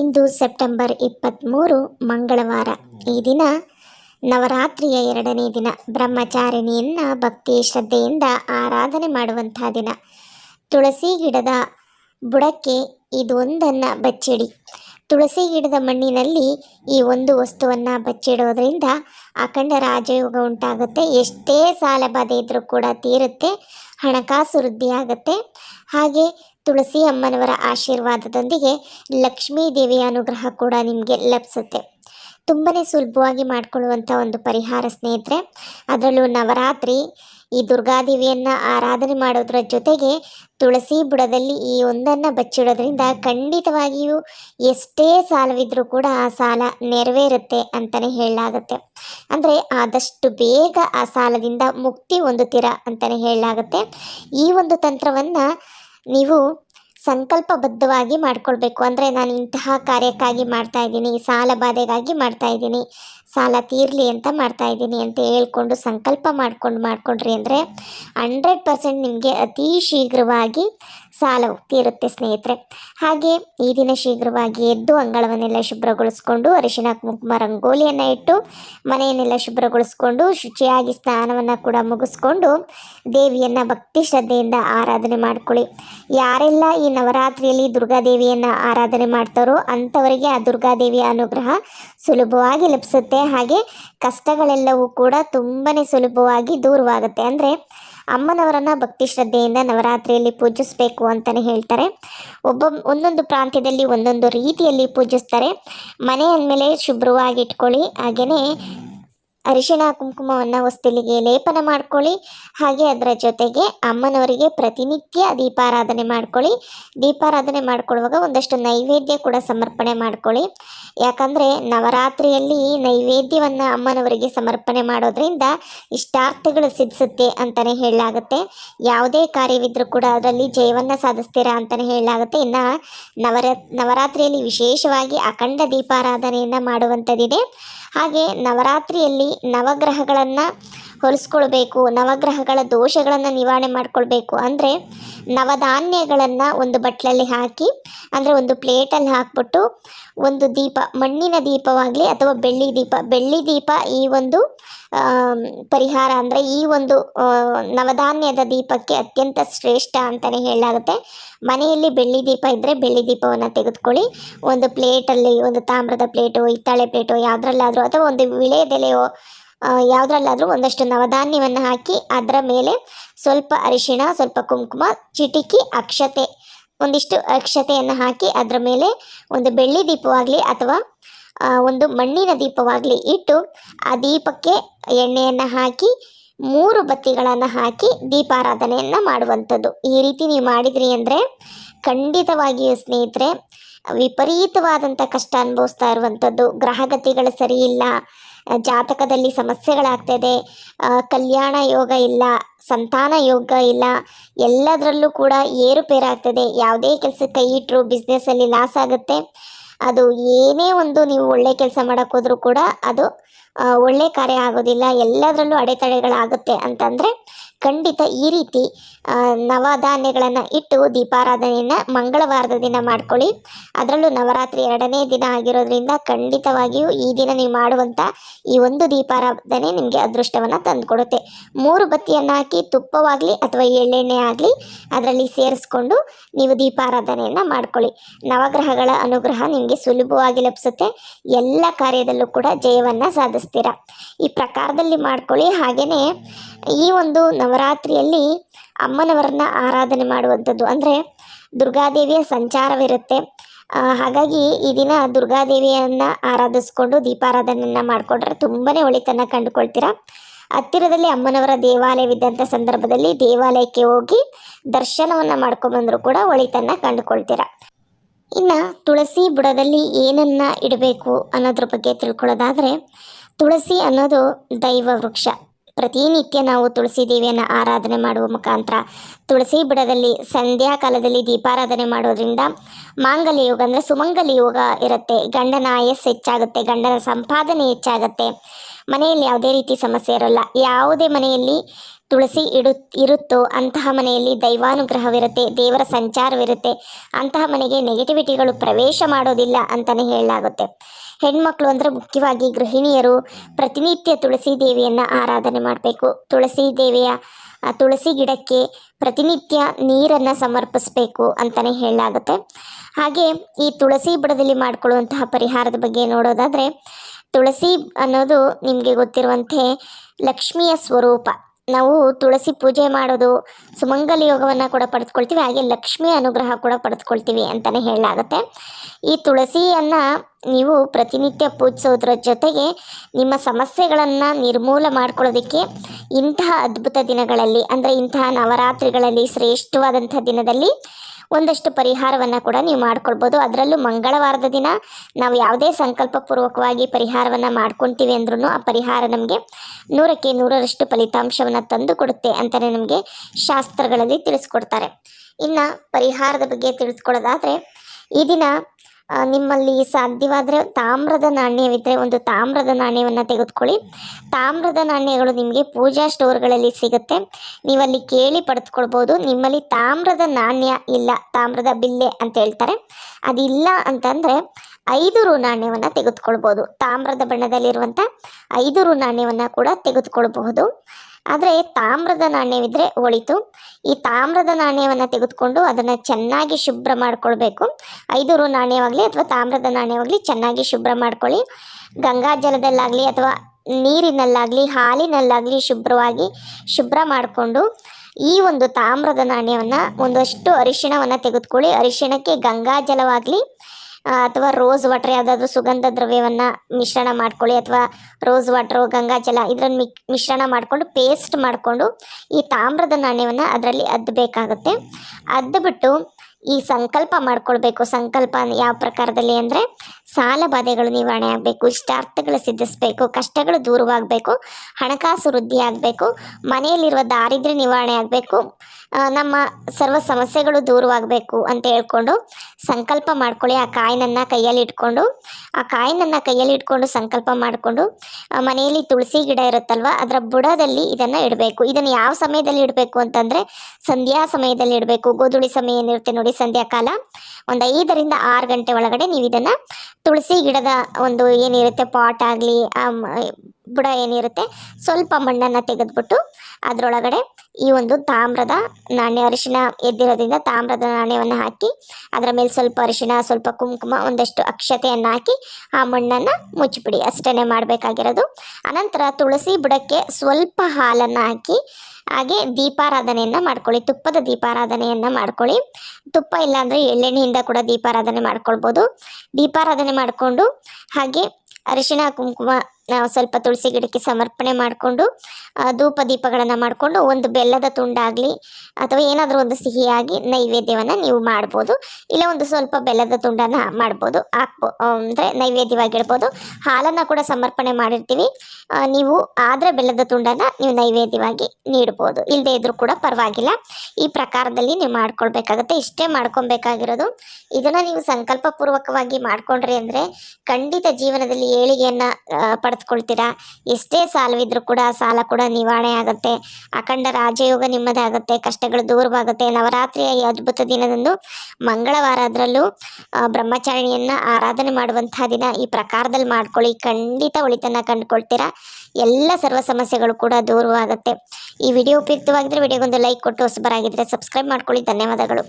ಇಂದು September ಇಪ್ಪತ್ತ್ಮೂರು ಮಂಗಳವಾರ. ಈ ದಿನ ನವರಾತ್ರಿಯ ಎರಡನೇ ದಿನ. ಬ್ರಹ್ಮಚಾರಿಣಿಯನ್ನು ಭಕ್ತಿ ಶ್ರದ್ಧೆಯಿಂದ ಆರಾಧನೆ ಮಾಡುವಂಥ ದಿನ. ತುಳಸಿ ಗಿಡದ ಬುಡಕ್ಕೆ ಇದೊಂದನ್ನು ಬಚ್ಚಿಡಿ. ತುಳಸಿ ಗಿಡದ ಮಣ್ಣಿನಲ್ಲಿ ಈ ಒಂದು ವಸ್ತುವನ್ನು ಬಚ್ಚಿಡೋದ್ರಿಂದ ಅಖಂಡ ರಾಜಯೋಗ ಉಂಟಾಗುತ್ತೆ. ಎಷ್ಟೇ ಸಾಲ ಬಾಧೆ ಇದ್ದರೂ ಕೂಡ ತೀರುತ್ತೆ, ಹಣಕಾಸು ವೃದ್ಧಿಯಾಗುತ್ತೆ. ಹಾಗೆ ತುಳಸಿ ಅಮ್ಮನವರ ಆಶೀರ್ವಾದದೊಂದಿಗೆ ಲಕ್ಷ್ಮೀ ದೇವಿಯ ಅನುಗ್ರಹ ಕೂಡ ನಿಮಗೆ ಲಭಿಸುತ್ತೆ. ತುಂಬನೇ ಸುಲಭವಾಗಿ ಮಾಡಿಕೊಳ್ಳುವಂಥ ಒಂದು ಪರಿಹಾರ ಸ್ನೇಹಿತರೆ, ಅದರಲ್ಲೂ ನವರಾತ್ರಿ, ಈ ದುರ್ಗಾದೇವಿಯನ್ನು ಆರಾಧನೆ ಮಾಡೋದ್ರ ಜೊತೆಗೆ ತುಳಸಿ ಬುಡದಲ್ಲಿ ಈ ಒಂದನ್ನು ಬಚ್ಚಿಡೋದ್ರಿಂದ ಖಂಡಿತವಾಗಿಯೂ ಎಷ್ಟೇ ಸಾಲವಿದ್ರೂ ಕೂಡ ಆ ಸಾಲ ನೆರವೇರುತ್ತೆ ಅಂತಲೇ ಹೇಳಲಾಗುತ್ತೆ. ಅಂದರೆ ಆದಷ್ಟು ಬೇಗ ಆ ಸಾಲದಿಂದ ಮುಕ್ತಿ ಹೊಂದುತ್ತೀರಾ ಅಂತಲೇ ಹೇಳಲಾಗುತ್ತೆ. ಈ ಒಂದು ತಂತ್ರವನ್ನು ನೀವು ಸಂಕಲ್ಪಬದ್ಧವಾಗಿ ಮಾಡ್ಕೊಳ್ಬೇಕು. ಅಂದರೆ ನಾನು ಇಂತಹ ಕಾರ್ಯಕ್ಕಾಗಿ ಮಾಡ್ತಾ ಇದ್ದೀನಿ ಸಾಲ ಬಾಧೆಗಾಗಿ ಮಾಡ್ತಾ ಇದ್ದೀನಿ. ಸಾಲ ತೀರಲಿ ಅಂತ ಮಾಡ್ತಾ ಇದ್ದೀನಿ ಅಂತ ಹೇಳ್ಕೊಂಡು ಸಂಕಲ್ಪ ಮಾಡ್ಕೊಂಡು ಮಾಡಿಕೊಂಡ್ರಿ ಅಂದರೆ ಹಂಡ್ರೆಡ್ ಪರ್ಸೆಂಟ್ ನಿಮಗೆ ಅತಿ ಶೀಘ್ರವಾಗಿ ಸಾಲವು ತೀರುತ್ತೆ ಸ್ನೇಹಿತರೆ. ಹಾಗೆ ಈ ದಿನ ಶೀಘ್ರವಾಗಿ ಎದ್ದು ಅಂಗಳವನ್ನೆಲ್ಲ ಶುಭ್ರಗೊಳಿಸ್ಕೊಂಡು ಅರಿಶಿನ, ಕುಂಕುಮ, ರಂಗೋಲಿಯನ್ನು ಇಟ್ಟು ಮನೆಯನ್ನೆಲ್ಲ ಶುಭ್ರಗೊಳಿಸ್ಕೊಂಡು ಶುಚಿಯಾಗಿ ಸ್ನಾನವನ್ನು ಕೂಡ ಮುಗಿಸ್ಕೊಂಡು ದೇವಿಯನ್ನು ಭಕ್ತಿ ಶ್ರದ್ಧೆಯಿಂದ ಆರಾಧನೆ ಮಾಡ್ಕೊಳ್ಳಿ. ಯಾರೆಲ್ಲ ಈ ನವರಾತ್ರಿಯಲ್ಲಿ ದುರ್ಗಾದೇವಿಯನ್ನು ಆರಾಧನೆ ಮಾಡ್ತಾರೋ ಅಂಥವರಿಗೆ ಆ ದುರ್ಗಾದೇವಿಯ ಅನುಗ್ರಹ ಸುಲಭವಾಗಿ ಲಭಿಸುತ್ತೆ. ಹಾಗೆ ಕಷ್ಟಗಳೆಲ್ಲವೂ ಕೂಡ ತುಂಬಾ ಸುಲಭವಾಗಿ ದೂರವಾಗುತ್ತೆ. ಅಂದರೆ ಅಮ್ಮನವರನ್ನು ಭಕ್ತಿ ಶ್ರದ್ಧೆಯಿಂದ ನವರಾತ್ರಿಯಲ್ಲಿ ಪೂಜಿಸಬೇಕು ಅಂತಲೇ ಹೇಳ್ತಾರೆ. ಒಬ್ಬ ಒಂದೊಂದು ಪ್ರಾಂತ್ಯದಲ್ಲಿ ಒಂದೊಂದು ರೀತಿಯಲ್ಲಿ ಪೂಜಿಸ್ತಾರೆ. ಮನೆ ಅಂದಮೇಲೆ ಶುಭ್ರವಾಗಿ ಇಟ್ಕೊಳ್ಳಿ ಹಾಗೆಯೇ ಅರಿಶಿಣ, ಕುಂಕುಮವನ್ನು ಹೊಸ್ತಿಲಿಗೆ ಲೇಪನ ಮಾಡ್ಕೊಳ್ಳಿ. ಹಾಗೆ ಅದರ ಜೊತೆಗೆ ಅಮ್ಮನವರಿಗೆ ಪ್ರತಿನಿತ್ಯ ದೀಪಾರಾಧನೆ ಮಾಡ್ಕೊಳ್ಳಿ. ದೀಪಾರಾಧನೆ ಮಾಡ್ಕೊಳ್ಳುವಾಗ ಒಂದಷ್ಟು ನೈವೇದ್ಯ ಕೂಡ ಸಮರ್ಪಣೆ ಮಾಡ್ಕೊಳ್ಳಿ. ಯಾಕಂದರೆ ನವರಾತ್ರಿಯಲ್ಲಿ ನೈವೇದ್ಯವನ್ನು ಅಮ್ಮನವರಿಗೆ ಸಮರ್ಪಣೆ ಮಾಡೋದ್ರಿಂದ ಇಷ್ಟಾರ್ಥಗಳು ಸಿದ್ಧಿಸುತ್ತೆ ಅಂತಲೇ ಹೇಳಲಾಗುತ್ತೆ. ಯಾವುದೇ ಕಾರ್ಯವಿದ್ದರೂ ಕೂಡ ಅದರಲ್ಲಿ ಜಯವನ್ನು ಸಾಧಿಸ್ತೀರಾ ಅಂತಲೇ ಹೇಳಲಾಗುತ್ತೆ. ಇನ್ನು ನವರ, ನವರಾತ್ರಿಯಲ್ಲಿ ವಿಶೇಷವಾಗಿ ಅಖಂಡ ದೀಪಾರಾಧನೆಯನ್ನು ಮಾಡುವಂಥದ್ದಿದೆ. ಹಾಗೆ ನವರಾತ್ರಿಯಲ್ಲಿ ನವಗ್ರಹಗಳನ್ನು ಹೊಲಿಸ್ಕೊಳ್ಬೇಕು, ನವಗ್ರಹಗಳ ದೋಷಗಳನ್ನು ನಿವಾರಣೆ ಮಾಡಿಕೊಳ್ಬೇಕು. ಅಂದರೆ ನವಧಾನ್ಯಗಳನ್ನು ಒಂದು ಬಟ್ಲಲ್ಲಿ ಹಾಕಿ, ಅಂದರೆ ಒಂದು ಪ್ಲೇಟಲ್ಲಿ ಹಾಕ್ಬಿಟ್ಟು ಒಂದು ದೀಪ, ಮಣ್ಣಿನ ದೀಪವಾಗಲಿ ಅಥವಾ ಬೆಳ್ಳಿ ದೀಪ. ಬೆಳ್ಳಿ ದೀಪ ಈ ಒಂದು ಪರಿಹಾರ ಅಂದರೆ ಈ ಒಂದು ನವಧಾನ್ಯದ ದೀಪಕ್ಕೆ ಅತ್ಯಂತ ಶ್ರೇಷ್ಠ ಅಂತಲೇ ಹೇಳಲಾಗುತ್ತೆ. ಮನೆಯಲ್ಲಿ ಬೆಳ್ಳಿ ದೀಪ ಇದ್ದರೆ ಬೆಳ್ಳಿ ದೀಪವನ್ನು ತೆಗೆದುಕೊಳ್ಳಿ. ಒಂದು ಪ್ಲೇಟಲ್ಲಿ, ಒಂದು ತಾಮ್ರದ ಪ್ಲೇಟು, ಹಿತ್ತಾಳೆ ಪ್ಲೇಟು, ಯಾವುದ್ರಲ್ಲಾದರೂ ಅಥವಾ ಒಂದು ವಿಳೆದೆಲೆಯೋ ಯಾವುದ್ರಲ್ಲಾದರೂ ಒಂದಷ್ಟು ನವಧಾನ್ಯವನ್ನು ಹಾಕಿ ಅದರ ಮೇಲೆ ಸ್ವಲ್ಪ ಅರಿಶಿಣ, ಸ್ವಲ್ಪ ಕುಂಕುಮ, ಚಿಟಿಕಿ, ಅಕ್ಷತೆ, ಒಂದಿಷ್ಟು ಅಕ್ಷತೆಯನ್ನು ಹಾಕಿ ಅದರ ಮೇಲೆ ಒಂದು ಬೆಳ್ಳಿ ದೀಪವಾಗಲಿ ಅಥವಾ ಒಂದು ಮಣ್ಣಿನ ದೀಪವಾಗಲಿ ಇಟ್ಟು ಆ ದೀಪಕ್ಕೆ ಎಣ್ಣೆಯನ್ನು ಹಾಕಿ ಮೂರು ಬತ್ತಿಗಳನ್ನು ಹಾಕಿ ದೀಪಾರಾಧನೆಯನ್ನು ಮಾಡುವಂಥದ್ದು. ಈ ರೀತಿ ನೀವು ಮಾಡಿದ್ರಿ ಅಂದರೆ ಖಂಡಿತವಾಗಿಯೂ ಸ್ನೇಹಿತರೆ ವಿಪರೀತವಾದಂಥ ಕಷ್ಟ ಅನುಭವಿಸ್ತಾ ಇರುವಂಥದ್ದು. ಗ್ರಹಗತಿಗಳು ಸರಿಯಿಲ್ಲ ಜಾತಕದಲ್ಲಿ ಸಮಸ್ಯೆಗಳಾಗ್ತಾಯಿದೆ ಕಲ್ಯಾಣ ಯೋಗ ಇಲ್ಲ, ಸಂತಾನ ಯೋಗ ಇಲ್ಲ, ಎಲ್ಲದರಲ್ಲೂ ಕೂಡ ಏರುಪೇರಾಗ್ತದೆ. ಯಾವುದೇ ಕೆಲಸ ಕೈ ಇಟ್ಟರು ಬಿಸ್ನೆಸ್ಸಲ್ಲಿ ಲಾಸ್ ಆಗುತ್ತೆ. ಅದು ಏನೇ ಒಂದು ನೀವು ಒಳ್ಳೆ ಕೆಲಸ ಮಾಡೋಕ್ಕೋದ್ರೂ ಕೂಡ ಅದು ಒಳ್ಳೆ ಕಾರ್ಯ ಆಗೋದಿಲ್ಲ, ಎಲ್ಲದರಲ್ಲೂ ಅಡೆತಡೆಗಳಾಗುತ್ತೆ ಅಂತಂದರೆ ಖಂಡಿತ ಈ ರೀತಿ ನವ ನವಧಾನ್ಯಗಳನ್ನು ಇಟ್ಟು ದೀಪಾರಾಧನೆಯನ್ನು ಮಂಗಳವಾರದ ದಿನ ಮಾಡ್ಕೊಳ್ಳಿ. ಅದರಲ್ಲೂ ನವರಾತ್ರಿ ಎರಡನೇ ದಿನ ಆಗಿರೋದ್ರಿಂದ ಖಂಡಿತವಾಗಿಯೂ ಈ ದಿನ ನೀವು ಮಾಡುವಂಥ ಈ ಒಂದು ದೀಪಾರಾಧನೆ ನಿಮಗೆ ಅದೃಷ್ಟವನ್ನು ತಂದುಕೊಡುತ್ತೆ. ಮೂರು ಬತ್ತಿಯನ್ನು ಹಾಕಿ ತುಪ್ಪವಾಗಲಿ ಅಥವಾ ಎಳ್ಳೆಣ್ಣೆ ಆಗಲಿ ಅದರಲ್ಲಿ ಸೇರಿಸ್ಕೊಂಡು ನೀವು ದೀಪಾರಾಧನೆಯನ್ನು ಮಾಡ್ಕೊಳ್ಳಿ. ನವಗ್ರಹಗಳ ಅನುಗ್ರಹ ನಿಮಗೆ ಸುಲಭವಾಗಿ ಲಭಿಸುತ್ತೆ. ಎಲ್ಲ ಕಾರ್ಯದಲ್ಲೂ ಕೂಡ ಜಯವನ್ನು ಸಾಧಿಸ್ತೀರಾ ಈ ಪ್ರಕಾರದಲ್ಲಿ ಮಾಡ್ಕೊಳ್ಳಿ. ಹಾಗೆಯೇ ಈ ಒಂದು ನವರಾತ್ರಿಯಲ್ಲಿ ಅಮ್ಮನವರನ್ನ ಆರಾಧನೆ ಮಾಡುವಂಥದ್ದು ಅಂದರೆ ದುರ್ಗಾದೇವಿಯ ಸಂಚಾರವಿರುತ್ತೆ. ಹಾಗಾಗಿ ಈ ದಿನ ದುರ್ಗಾದೇವಿಯನ್ನು ಆರಾಧಿಸ್ಕೊಂಡು ದೀಪಾರಾಧನೆಯನ್ನು ಮಾಡಿಕೊಂಡ್ರೆ ತುಂಬಾ ಒಳಿತನ್ನು ಕಂಡುಕೊಳ್ತೀರಾ. ಹತ್ತಿರದಲ್ಲಿ ಅಮ್ಮನವರ ದೇವಾಲಯವಿದ್ದಂಥ ಸಂದರ್ಭದಲ್ಲಿ ದೇವಾಲಯಕ್ಕೆ ಹೋಗಿ ದರ್ಶನವನ್ನು ಮಾಡ್ಕೊಂಬಂದರೂ ಕೂಡ ಒಳಿತನ್ನು ಕಂಡುಕೊಳ್ತೀರಾ. ಇನ್ನು ತುಳಸಿ ಬುಡದಲ್ಲಿ ಏನನ್ನ ಇಡಬೇಕು ಅನ್ನೋದ್ರ ಬಗ್ಗೆ ತಿಳ್ಕೊಳ್ಳೋದಾದರೆ ತುಳಸಿ ಅನ್ನೋದು ದೈವ ವೃಕ್ಷ. ಪ್ರತಿನಿತ್ಯ ನಾವು ತುಳಸಿ ದೇವಿಯನ್ನು ಆರಾಧನೆ ಮಾಡುವ ಮುಖಾಂತರ ತುಳಸಿ ಬುಡದಲ್ಲಿ ಸಂಧ್ಯಾ ಕಾಲದಲ್ಲಿ ದೀಪಾರಾಧನೆ ಮಾಡೋದ್ರಿಂದ ಮಾಂಗಲ್ಯ ಯೋಗ ಅಂದರೆ ಸುಮಂಗಲ ಯೋಗ ಇರುತ್ತೆ. ಗಂಡನ ಆಯಸ್ಸು ಹೆಚ್ಚಾಗುತ್ತೆ, ಗಂಡನ ಸಂಪಾದನೆ ಹೆಚ್ಚಾಗುತ್ತೆ. ಮನೆಯಲ್ಲಿ ಯಾವುದೇ ರೀತಿ ಸಮಸ್ಯೆ ಇರೋಲ್ಲ. ಯಾವುದೇ ಮನೆಯಲ್ಲಿ ತುಳಸಿ ಇಡು, ಇರುತ್ತೋ ಅಂತಹ ಮನೆಯಲ್ಲಿ ದೈವಾನುಗ್ರಹವಿರುತ್ತೆ, ದೇವರ ಸಂಚಾರವಿರುತ್ತೆ. ಅಂತಹ ಮನೆಗೆ ನೆಗೆಟಿವಿಟಿಗಳು ಪ್ರವೇಶ ಮಾಡೋದಿಲ್ಲ ಅಂತಲೇ ಹೇಳಲಾಗುತ್ತೆ. ಹೆಣ್ಮಕ್ಳು ಅಂದರೆ ಮುಖ್ಯವಾಗಿ ಗೃಹಿಣಿಯರು ಪ್ರತಿನಿತ್ಯ ತುಳಸಿ ದೇವಿಯನ್ನು ಆರಾಧನೆ ಮಾಡಬೇಕು. ತುಳಸಿ ದೇವಿಯ ತುಳಸಿ ಗಿಡಕ್ಕೆ ಪ್ರತಿನಿತ್ಯ ನೀರನ್ನು ಸಮರ್ಪಿಸಬೇಕು ಅಂತಲೇ ಹೇಳಲಾಗುತ್ತೆ. ಹಾಗೆ ಈ ತುಳಸಿ ಬುಡದಲ್ಲಿ ಮಾಡ್ಕೊಳ್ಳುವಂತಹ ಪರಿಹಾರದ ಬಗ್ಗೆ ನೋಡೋದಾದರೆ, ತುಳಸಿ ಅನ್ನೋದು ನಿಮಗೆ ಗೊತ್ತಿರುವಂತೆ ಲಕ್ಷ್ಮಿಯ ಸ್ವರೂಪ. ನಾವು ತುಳಸಿ ಪೂಜೆ ಮಾಡೋದು, ಸುಮಂಗಲ ಯೋಗವನ್ನು ಕೂಡ ಪಡೆದುಕೊಳ್ತೀವಿ, ಹಾಗೆ ಲಕ್ಷ್ಮಿ ಅನುಗ್ರಹ ಕೂಡ ಪಡೆದುಕೊಳ್ತೀವಿ ಅಂತಲೇ ಹೇಳಲಾಗುತ್ತೆ. ಈ ತುಳಸಿಯನ್ನು ನೀವು ಪ್ರತಿನಿತ್ಯ ಪೂಜಿಸೋದ್ರ ಜೊತೆಗೆ ನಿಮ್ಮ ಸಮಸ್ಯೆಗಳನ್ನು ನಿರ್ಮೂಲ ಮಾಡ್ಕೊಳ್ಳೋದಕ್ಕೆ ಇಂತಹ ಅದ್ಭುತ ದಿನಗಳಲ್ಲಿ, ಅಂದರೆ ಇಂತಹ ನವರಾತ್ರಿಗಳಲ್ಲಿ ಶ್ರೇಷ್ಠವಾದಂಥ ದಿನದಲ್ಲಿ ಒಂದಷ್ಟು ಪರಿಹಾರವನ್ನು ಕೂಡ ನೀವು ಮಾಡ್ಕೊಳ್ಬೋದು. ಅದರಲ್ಲೂ ಮಂಗಳವಾರದ ದಿನ ನಾವು ಯಾವುದೇ ಸಂಕಲ್ಪಪೂರ್ವಕವಾಗಿ ಪರಿಹಾರವನ್ನು ಮಾಡ್ಕೊತೀವಿ ಅಂದ್ರೂ ಆ ಪರಿಹಾರ ನಮಗೆ ನೂರಕ್ಕೆ ನೂರರಷ್ಟು ಫಲಿತಾಂಶವನ್ನು ತಂದು ಕೊಡುತ್ತೆ ಅಂತಲೇ ನಮಗೆ ಶಾಸ್ತ್ರಗಳಲ್ಲಿ ತಿಳಿಸ್ಕೊಡ್ತಾರೆ. ಇನ್ನು ಪರಿಹಾರದ ಬಗ್ಗೆ ತಿಳಿಸ್ಕೊಳ್ಳೋದಾದರೆ ಈ ದಿನ ನಿಮ್ಮಲ್ಲಿ ಸಾಧ್ಯವಾದರೆ ತಾಮ್ರದ ನಾಣ್ಯವಿದ್ದರೆ ಒಂದು ತಾಮ್ರದ ನಾಣ್ಯವನ್ನು ತೆಗೆದುಕೊಳ್ಳಿ. ತಾಮ್ರದ ನಾಣ್ಯಗಳು ನಿಮಗೆ ಪೂಜಾ ಸ್ಟೋರ್ಗಳಲ್ಲಿ ಸಿಗುತ್ತೆ. ನೀವಲ್ಲಿ ಕೇಳಿ ಪಡೆದುಕೊಳ್ಬೋದು. ನಿಮ್ಮಲ್ಲಿ ತಾಮ್ರದ ನಾಣ್ಯ ಇಲ್ಲ, ತಾಮ್ರದ ಬಿಲ್ಲೆ ಅಂತ ಹೇಳ್ತಾರೆ. ಅದಿಲ್ಲ ಅಂತಂದರೆ ಐದು ರು ನಾಣ್ಯವನ್ನು ತೆಗೆದುಕೊಳ್ಬೋದು. ತಾಮ್ರದ ಬಣ್ಣದಲ್ಲಿರುವಂಥ ಐದು ರು ನಾಣ್ಯವನ್ನು ಕೂಡ ತೆಗೆದುಕೊಳ್ಬಹುದು. ಆದರೆ ತಾಮ್ರದ ನಾಣ್ಯವಿದ್ದರೆ ಒಳಿತು. ಈ ತಾಮ್ರದ ನಾಣ್ಯವನ್ನು ತೆಗೆದುಕೊಂಡು ಅದನ್ನು ಚೆನ್ನಾಗಿ ಶುಭ್ರ ಮಾಡಿಕೊಳ್ಬೇಕು. ಐದು ರು ನಾಣ್ಯವಾಗಲಿ ಅಥವಾ ತಾಮ್ರದ ನಾಣ್ಯವಾಗಲಿ ಚೆನ್ನಾಗಿ ಶುಭ್ರ ಮಾಡ್ಕೊಳ್ಳಿ. ಗಂಗಾಜಲದಲ್ಲಾಗಲಿ ಅಥವಾ ನೀರಿನಲ್ಲಾಗಲಿ ಹಾಲಿನಲ್ಲಾಗಲಿ ಶುಭ್ರವಾಗಿ ಶುಭ್ರ ಮಾಡಿಕೊಂಡು ಈ ಒಂದು ತಾಮ್ರದ ನಾಣ್ಯವನ್ನು ಒಂದಷ್ಟು ಅರಿಶಿಣವನ್ನು ತೆಗೆದುಕೊಳ್ಳಿ. ಅರಿಶಿಣಕ್ಕೆ ಗಂಗಾಜಲವಾಗಲಿ ಆ, ಅಥವಾ ರೋಸ್ ವಾಟರ್ ಯಾವುದಾದ್ರೂ ಸುಗಂಧ ದ್ರವ್ಯವನ್ನು ಮಿಶ್ರಣ ಮಾಡ್ಕೊಳ್ಳಿ, ಅಥವಾ ರೋಸ್ ವಾಟ್ರು ಗಂಗಾಜಲ ಮಿಕ್, ಮಿಶ್ರಣ ಮಾಡಿಕೊಂಡು ಪೇಸ್ಟ್ ಮಾಡಿಕೊಂಡು ಈ ತಾಮ್ರದ ನಾಣ್ಯವನ್ನು ಅದರಲ್ಲಿ ಅದ್ದಬೇಕಾಗುತ್ತೆ ಅದ್ಬಿಟ್ಟು ಈ ಸಂಕಲ್ಪ ಮಾಡ್ಕೊಳ್ಬೇಕು. ಸಂಕಲ್ಪ ಯಾವ ಪ್ರಕಾರದಲ್ಲಿ ಅಂದರೆ ಸಾಲ ಬಾಧೆಗಳು ನಿವಾರಣೆ ಆಗಬೇಕು, ಇಷ್ಟಾರ್ಥಗಳು ಸಿದ್ಧಿಸಬೇಕು, ಕಷ್ಟಗಳು ದೂರವಾಗಬೇಕು, ಹಣಕಾಸು ವೃದ್ಧಿ ಆಗಬೇಕು, ಮನೆಯಲ್ಲಿರುವ ದಾರಿದ್ರ್ಯ ನಿವಾರಣೆ ಆಗಬೇಕು ನಮ್ಮ ಸರ್ವ ಸಮಸ್ಯೆಗಳು ದೂರವಾಗಬೇಕು ಅಂತ ಹೇಳ್ಕೊಂಡು ಸಂಕಲ್ಪ ಮಾಡ್ಕೊಳ್ಳಿ. ಆ ಕಾಯಿನನ್ನು ಕೈಯಲ್ಲಿ ಇಟ್ಕೊಂಡು, ಆ ಕಾಯಿನನ್ನು ಕೈಯಲ್ಲಿ ಇಟ್ಕೊಂಡು ಸಂಕಲ್ಪ ಮಾಡಿಕೊಂಡು ಮನೆಯಲ್ಲಿ ತುಳಸಿ ಗಿಡ ಇರುತ್ತಲ್ವ, ಅದರ ಬುಡದಲ್ಲಿ ಇದನ್ನು ಇಡಬೇಕು. ಇದನ್ನು ಯಾವ ಸಮಯದಲ್ಲಿ ಇಡಬೇಕು ಅಂತಂದರೆ ಸಂಧ್ಯಾ ಸಮಯದಲ್ಲಿ ಇಡಬೇಕು. ಗೋಧುಳಿ ಸಮಯ ಏನಿರುತ್ತೆ ನೋಡಿ ಸಂಧ್ಯಾಕಾಲ ಒಂದು ಐದರಿಂದ ಆರು ಗಂಟೆ ಒಳಗಡೆ ನೀವು ಇದನ್ನು ತುಳಸಿ ಗಿಡದ ಒಂದು ಏನಿರುತ್ತೆ ಪಾಟ್ ಆಗಲಿ ಬುಡ ಏನಿರುತ್ತೆ ಸ್ವಲ್ಪ ಮಣ್ಣನ್ನು ತೆಗೆದ್ಬಿಟ್ಟು ಅದರೊಳಗಡೆ ಈ ಒಂದು ತಾಮ್ರದ ನಾಣ್ಯ ಅರಿಶಿನ ಎದ್ದಿರೋದ್ರಿಂದ ತಾಮ್ರದ ನಾಣ್ಯವನ್ನು ಹಾಕಿ, ಅದರ ಮೇಲೆ ಸ್ವಲ್ಪ ಅರಿಶಿನ ಸ್ವಲ್ಪ ಕುಂಕುಮ ಒಂದಷ್ಟು ಅಕ್ಷತೆಯನ್ನು ಹಾಕಿ ಆ ಮಣ್ಣನ್ನು ಮುಚ್ಚಿಬಿಡಿ. ಅಷ್ಟೇ ಮಾಡಬೇಕಾಗಿರೋದು. ಅನಂತರ ತುಳಸಿ ಬುಡಕ್ಕೆ ಸ್ವಲ್ಪ ಹಾಲನ್ನು ಹಾಕಿ ಹಾಗೆ ದೀಪಾರಾಧನೆಯನ್ನು ಮಾಡ್ಕೊಳ್ಳಿ. ತುಪ್ಪದ ದೀಪಾರಾಧನೆಯನ್ನು ಮಾಡ್ಕೊಳ್ಳಿ. ತುಪ್ಪ ಇಲ್ಲಾಂದರೆ ಎಳ್ಳೆಣ್ಣೆಯಿಂದ ಕೂಡ ದೀಪಾರಾಧನೆ ಮಾಡ್ಕೊಳ್ಬೋದು. ದೀಪಾರಾಧನೆ ಮಾಡಿಕೊಂಡು ಹಾಗೆ ಅರಿಶಿಣ, ಕುಂಕುಮ ಸ್ವಲ್ಪ ತುಳಸಿ ಗಿಡಕ್ಕೆ ಸಮರ್ಪಣೆ ಮಾಡಿಕೊಂಡು ಧೂಪ ದೀಪಗಳನ್ನು ಮಾಡಿಕೊಂಡು ಒಂದು ಬೆಲ್ಲದ ತುಂಡಾಗಲಿ ಅಥವಾ ಏನಾದರೂ ಒಂದು ಸಿಹಿಯಾಗಿ ನೈವೇದ್ಯವನ್ನು ನೀವು ಮಾಡ್ಬೋದು. ಇಲ್ಲ ಒಂದು ಸ್ವಲ್ಪ ಬೆಲ್ಲದ ತುಂಡನ್ನು ಮಾಡ್ಬೋದು. ಹಾಕ್ಬೋ ಅಂದರೆ ನೈವೇದ್ಯವಾಗಿ ಇಡ್ಬೋದು ಹಾಲನ್ನು ಕೂಡ ಸಮರ್ಪಣೆ ಮಾಡಿರ್ತೀವಿ. ನೀವು ಆದರೆ ಬೆಲ್ಲದ ತುಂಡನ್ನು ನೀವು ನೈವೇದ್ಯವಾಗಿ ನೀಡ್ಬೋದು. ಇಲ್ಲದೇ ಇದ್ರೂ ಕೂಡ ಪರವಾಗಿಲ್ಲ. ಈ ಪ್ರಕಾರದಲ್ಲಿ ನೀವು ಮಾಡ್ಕೊಳ್ಬೇಕಾಗತ್ತೆ. ಇಷ್ಟೇ ಮಾಡ್ಕೊಬೇಕಾಗಿರೋದು ಇದನ್ನು ನೀವು ಸಂಕಲ್ಪಪೂರ್ವಕವಾಗಿ ಮಾಡಿಕೊಂಡ್ರಿ ಅಂದರೆ ಖಂಡಿತ ಜೀವನದಲ್ಲಿ ಏಳಿಗೆಯನ್ನು ಪಡೆದುಕೊಳ್ತೀರಾ ಎಷ್ಟೇ ಸಾಲವಿದ್ರೂ ಕೂಡ ಸಾಲ ಕೂಡ ನಿವಾರಣೆ ಆಗುತ್ತೆ. ಅಖಂಡ ರಾಜಯೋಗ ನಿಮ್ಮದಾಗುತ್ತೆ. ಕಷ್ಟಗಳು ದೂರವಾಗುತ್ತೆ. ನವರಾತ್ರಿಯ ಈ ಅದ್ಭುತ ದಿನದಂದು ಮಂಗಳವಾರ ಅದರಲ್ಲೂ ಬ್ರಹ್ಮಚಾರಣಿಯನ್ನ ಆರಾಧನೆ ಮಾಡುವಂತಹ ದಿನ ಈ ಪ್ರಕಾರದಲ್ಲಿ ಮಾಡ್ಕೊಳ್ಳಿ. ಖಂಡಿತ ಒಳಿತನ್ನು ಕಂಡುಕೊಳ್ತೀರಾ? ಎಲ್ಲ ಸರ್ವ ಸಮಸ್ಯೆಗಳು ಕೂಡ ದೂರವಾಗುತ್ತೆ. ಈ ವಿಡಿಯೋ ಉಪಯುಕ್ತವಾಗಿದ್ದರೆ ವಿಡಿಯೋಗೊಂದು ಲೈಕ್ ಕೊಟ್ಟು ಹೊಸಬರಾಗಿದ್ದರೆ ಸಬ್ಸ್ಕ್ರೈಬ್ ಮಾಡ್ಕೊಳ್ಳಿ. ಧನ್ಯವಾದಗಳು.